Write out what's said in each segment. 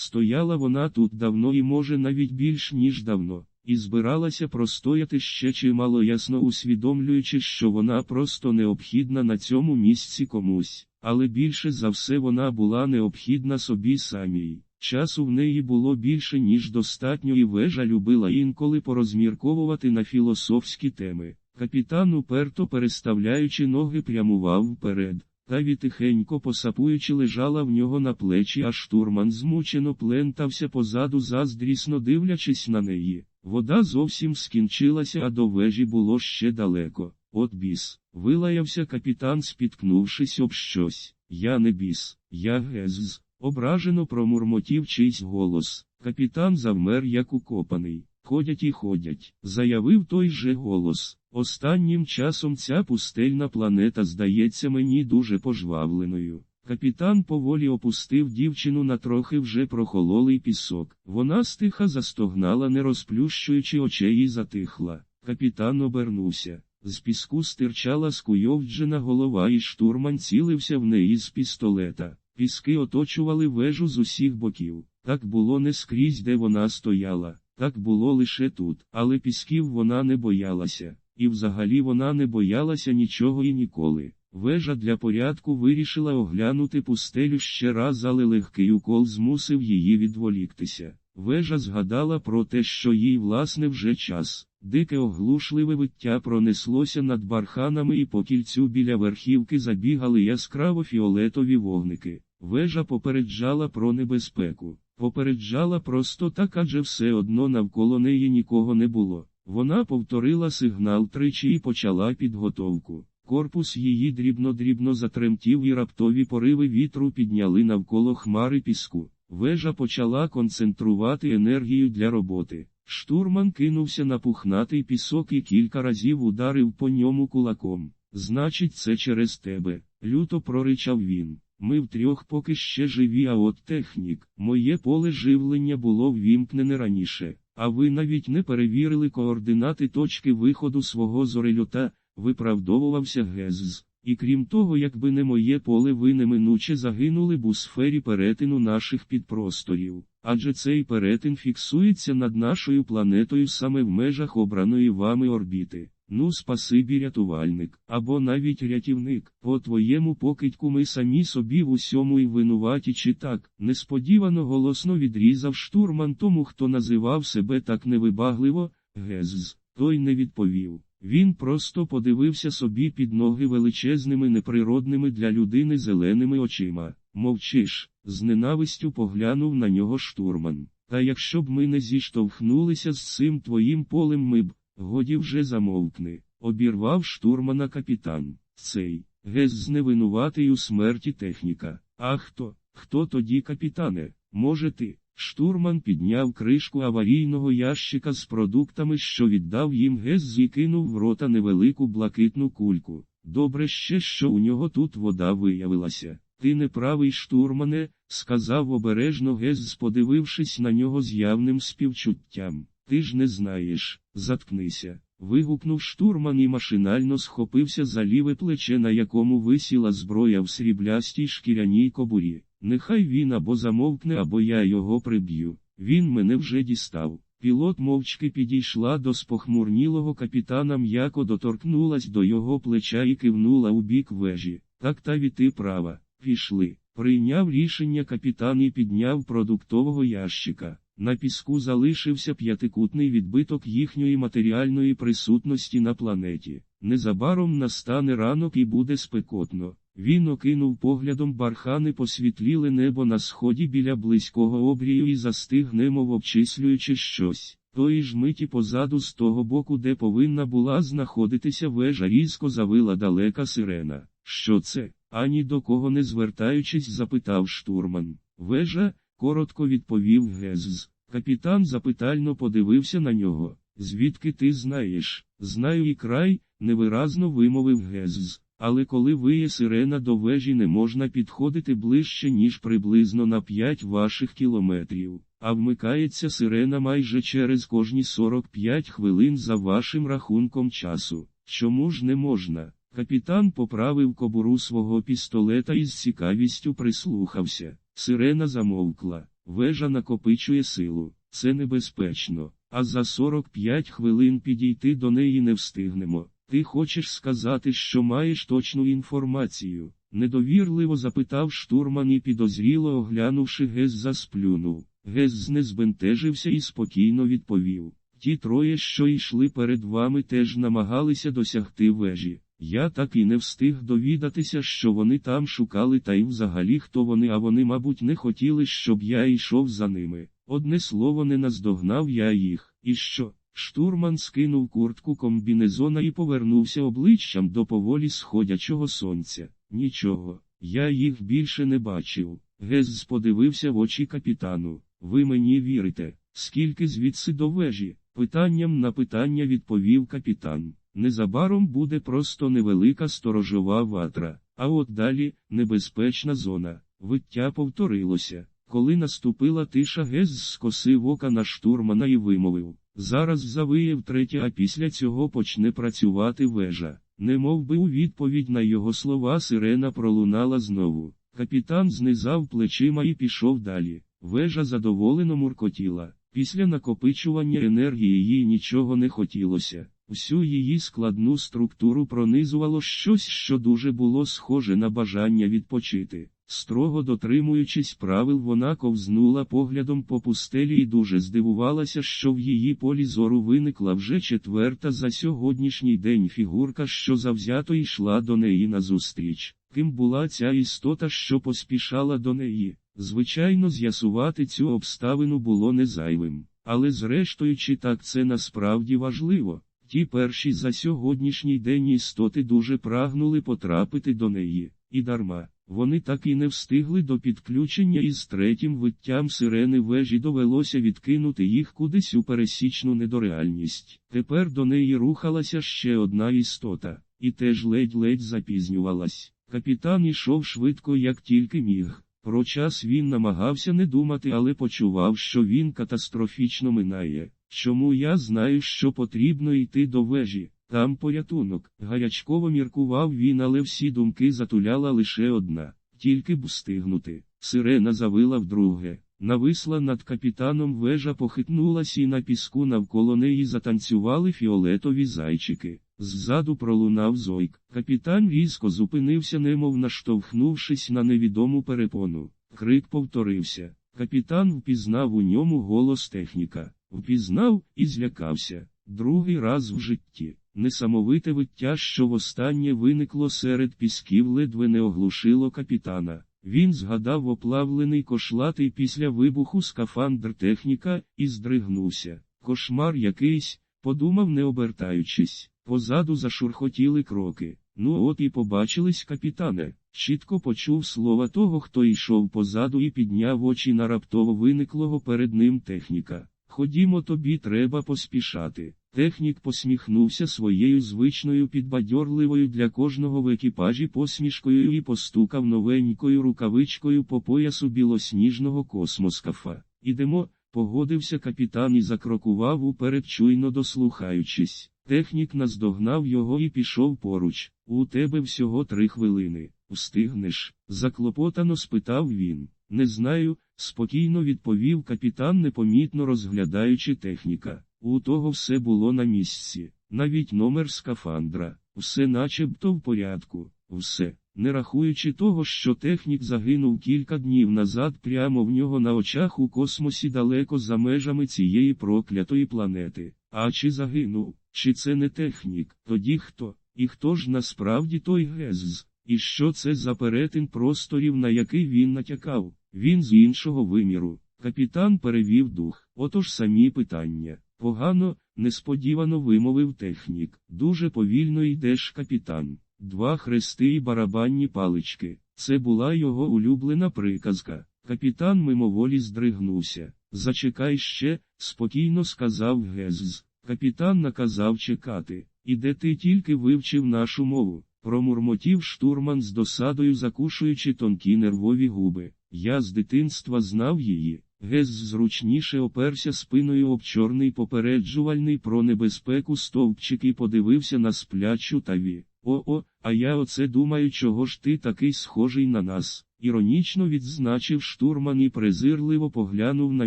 Стояла вона тут давно і може навіть більш ніж давно, і збиралася простояти ще чимало ясно усвідомлюючи, що вона просто необхідна на цьому місці комусь, але більше за все вона була необхідна собі самій. Часу в неї було більше, ніж достатньо, і вежа любила інколи порозмірковувати на філософські теми. Капітан, уперто переставляючи ноги, прямував вперед. Таві тихенько посапуючи лежала в нього на плечі, а штурман змучено плентався позаду, заздрісно дивлячись на неї. Вода зовсім скінчилася, а до вежі було ще далеко. От біс, вилаявся капітан, спіткнувшись об щось. Я не біс, я гезз. Ображено промурмотів чийсь голос. Капітан завмер, як укопаний. Ходять і ходять, заявив той же голос. Останнім часом ця пустельна планета здається мені дуже пожвавленою. Капітан поволі опустив дівчину на трохи вже прохололий пісок. Вона стиха застогнала, не розплющуючи очей і затихла. Капітан обернувся. З піску стирчала скуйовджена голова, і штурман цілився в неї з пістолета. Піски оточували вежу з усіх боків. Так було не скрізь, де вона стояла, так було лише тут. Але пісків вона не боялася, і взагалі вона не боялася нічого і ніколи. Вежа для порядку вирішила оглянути пустелю ще раз, але легкий укол змусив її відволіктися. Вежа згадала про те, що їй, власне, вже час. Дике оглушливе виття пронеслося над барханами, і по кільцю біля верхівки забігали яскраво фіолетові вогники. Вежа попереджала про небезпеку, попереджала просто так, адже все одно навколо неї нікого не було. Вона повторила сигнал тричі і почала підготовку. Корпус її дрібно-дрібно затремтів і раптові пориви вітру підняли навколо хмари піску. Вежа почала концентрувати енергію для роботи. Штурман кинувся на пухнатий пісок і кілька разів ударив по ньому кулаком. Значить, це через тебе, люто проричав він. Ми втрьох поки ще живі, а от технік, моє поле живлення було ввімкнене раніше, а ви навіть не перевірили координати точки виходу свого зорельота, виправдовувався Гезз. І крім того, якби не моє поле, ви неминуче загинули б у сфері перетину наших підпросторів, адже цей перетин фіксується над нашою планетою саме в межах обраної вами орбіти. Ну, спасибі рятувальник, або навіть рятівник, по твоєму покидьку ми самі собі в усьому і винуваті чи так, несподівано голосно відрізав штурман тому, хто називав себе так невибагливо, Гезз, той не відповів. Він просто подивився собі під ноги величезними неприродними для людини зеленими очима. Мовчиш, з ненавистю поглянув на нього штурман. Та якщо б ми не зіштовхнулися з цим твоїм полем, ми б, годі вже замовкни, обірвав штурмана капітан. Цей гез зневинуватий у смерті техніка. А хто? Хто тоді, капітане? Може ти? Штурман підняв кришку аварійного ящика з продуктами, що віддав їм гез і кинув в рота невелику блакитну кульку. Добре ще, що у нього тут вода виявилася. Ти не правий штурмане, сказав обережно Гез, подивившись на нього з явним співчуттям. Ти ж не знаєш, заткнися. Вигукнув штурман і машинально схопився за ліве плече, на якому висіла зброя в сріблястій шкіряній кобурі. Нехай він або замовкне, або я його приб'ю. Він мене вже дістав. Пілот мовчки підійшла до спохмурнілого капітана, м'яко доторкнулась до його плеча і кивнула у бік вежі. Так та віти права. Пішли. Прийняв рішення капітан і підняв продуктового ящика. На піску залишився п'ятикутний відбиток їхньої матеріальної присутності на планеті. Незабаром настане ранок і буде спекотно. Він окинув поглядом бархани посвітліле небо на сході біля близького обрію і застиг, немов обчислюючи щось. Тої ж миті позаду з того боку, де повинна була знаходитися вежа, різко завила далека сирена. Що це? Ані до кого не звертаючись, запитав штурман. Вежа, коротко відповів Гезз. Капітан запитально подивився на нього. Звідки ти знаєш? Знаю і край, невиразно вимовив Гезз. Але коли виє сирена до вежі не можна підходити ближче, ніж приблизно на 5 ваших кілометрів, а вмикається сирена майже через кожні 45 хвилин за вашим рахунком часу. Чому ж не можна? Капітан поправив кобуру свого пістолета і з цікавістю прислухався. Сирена замовкла. Вежа накопичує силу, це небезпечно, а за 45 хвилин підійти до неї не встигнемо. Ти хочеш сказати, що маєш точну інформацію? Недовірливо запитав штурман і підозріло оглянувши Гез засплюнув. Гез не збентежився і спокійно відповів. Ті троє, що йшли перед вами, теж намагалися досягти вежі. Я так і не встиг довідатися, що вони там шукали, та й взагалі хто вони, а вони, мабуть, не хотіли, щоб я йшов за ними. Одне слово, не наздогнав я їх. І що? Штурман скинув куртку комбінезона і повернувся обличчям до поволі сходячого сонця. Нічого, я їх більше не бачив. Гез подивився в очі капітану. Ви мені вірите, скільки звідси до вежі? Питанням на питання відповів капітан. Незабаром буде просто невелика сторожова ватра, а от далі небезпечна зона. Виття повторилося. Коли наступила тиша, Гез скосив ока на штурмана і вимовив. Зараз завиє втретє, а після цього почне працювати вежа. Не мов би у відповідь на його слова сирена пролунала знову. Капітан знизав плечима і пішов далі. Вежа задоволено муркотіла. Після накопичування енергії їй нічого не хотілося. Всю її складну структуру пронизувало щось, що дуже було схоже на бажання відпочити. Строго дотримуючись правил, вона ковзнула поглядом по пустелі і дуже здивувалася, що в її полі зору виникла вже четверта за сьогоднішній день фігурка, що завзято йшла до неї назустріч. Ким була ця істота, що поспішала до неї? Звичайно, з'ясувати цю обставину було незайвим. Але зрештою, чи так це насправді важливо? Ті перші за сьогоднішній день істоти дуже прагнули потрапити до неї, і дарма. Вони так і не встигли до підключення із третім виттям сирени вежі довелося відкинути їх кудись у пересічну недореальність. Тепер до неї рухалася ще одна істота, і теж ледь-ледь запізнювалась. Капітан ішов швидко, як тільки міг. Про час він намагався не думати, але почував, що він катастрофічно минає. Чому я знаю, що потрібно йти до вежі? Там порятунок. Гарячково міркував він, але всі думки затуляла лише одна тільки б встигнути. Сирена завила вдруге. Нависла над капітаном вежа похитнулась і на піску навколо неї затанцювали фіолетові зайчики. Ззаду пролунав зойк. Капітан різко зупинився, немов наштовхнувшись на невідому перепону. Крик повторився. Капітан впізнав у ньому голос техніка. Впізнав і злякався. Другий раз в житті. Несамовите виття, що востаннє виникло серед пісків, ледве не оглушило капітана. Він згадав оплавлений кошлатий після вибуху скафандр техніка і здригнувся. Кошмар якийсь, подумав, не обертаючись. Позаду зашурхотіли кроки. Ну от і побачились капітане. Чітко почув слова того, хто йшов позаду і підняв очі на раптово виниклого перед ним техніка. Ходімо, тобі треба поспішати. Технік посміхнувся своєю звичною підбадьорливою для кожного в екіпажі посмішкою і постукав новенькою рукавичкою по поясу білосніжного космоскафа. Ідемо, погодився капітан і закрокував уперед чуйно дослухаючись. Технік наздогнав його і пішов поруч. У тебе всього три хвилини. Встигнеш? заклопотано спитав він. Не знаю, спокійно відповів капітан, непомітно розглядаючи техніка. У того все було на місці, навіть номер скафандра, все начебто в порядку, все, не рахуючи того, що технік загинув кілька днів назад прямо в нього на очах у космосі далеко за межами цієї проклятої планети. А чи загинув, чи це не технік, тоді хто? І хто ж насправді той Гезз? І що це за перетин просторів, на який він натякав? Він з іншого виміру. Капітан перевів дух. Отож самі питання. Погано, несподівано вимовив технік. Дуже повільно йдеш капітан. Два хрести і барабанні палички. Це була його улюблена приказка. Капітан мимоволі здригнувся. Зачекай ще, спокійно сказав Гезз. Капітан наказав чекати. І де ти тільки вивчив нашу мову, промурмотів штурман з досадою, закушуючи тонкі нервові губи. Я з дитинства знав її. Гез зручніше оперся спиною об чорний попереджувальний про небезпеку стовпчик і подивився на сплячу таві. О-о, а я оце думаю, чого ж ти такий схожий на нас. Іронічно відзначив штурман і презирливо поглянув на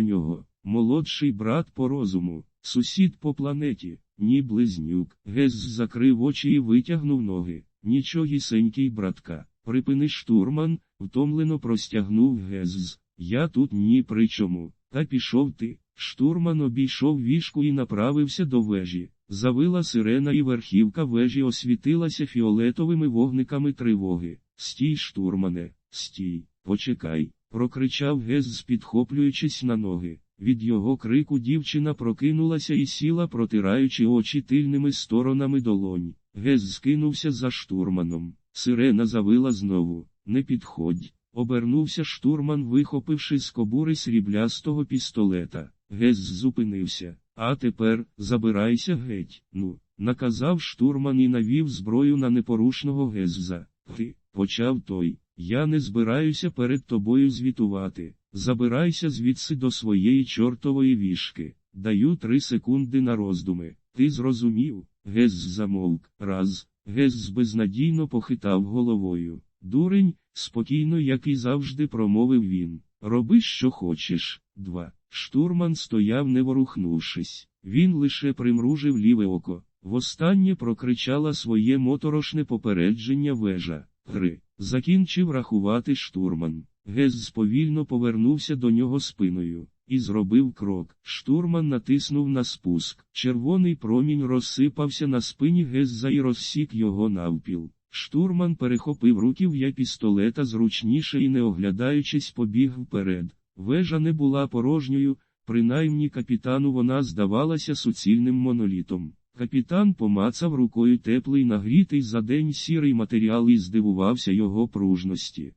нього. Молодший брат по розуму, сусід по планеті, ні близнюк. Гез закрив очі і витягнув ноги. Нічогісенький братка. Припини штурман, втомлено простягнув Гез. Я тут ні при чому. Та пішов ти. Штурман обійшов вішку і направився до вежі. Завила сирена і верхівка вежі освітилася фіолетовими вогниками тривоги. Стій, штурмане, стій, почекай, прокричав Гез, підхоплюючись на ноги. Від його крику дівчина прокинулася і сіла, протираючи очі тильними сторонами долонь. Гез скинувся за штурманом. Сирена завила знову. Не підходь. Обернувся штурман, вихопивши з кобури сріблястого пістолета. Гез зупинився. А тепер забирайся геть. Ну, наказав штурман і навів зброю на непорушного Гезза. Ти, почав той. Я не збираюся перед тобою звітувати. Забирайся звідси до своєї чортової вішки. Даю три секунди на роздуми. Ти зрозумів? Гез замовк. Раз. Гез безнадійно похитав головою. Дурень, спокійно, як і завжди, промовив він. Роби, що хочеш. Два. Штурман стояв, не ворухнувшись. Він лише примружив ліве око. Востаннє прокричала своє моторошне попередження вежа. Три. Закінчив рахувати штурман. Гез повільно повернувся до нього спиною і зробив крок. Штурман натиснув на спуск. Червоний промінь розсипався на спині Гезза і розсік його навпіл. Штурман перехопив руків'я пістолета зручніше і, не оглядаючись, побіг вперед. Вежа не була порожньою, принаймні капітану вона здавалася суцільним монолітом. Капітан помацав рукою теплий нагрітий за день сірий матеріал і здивувався його пружності.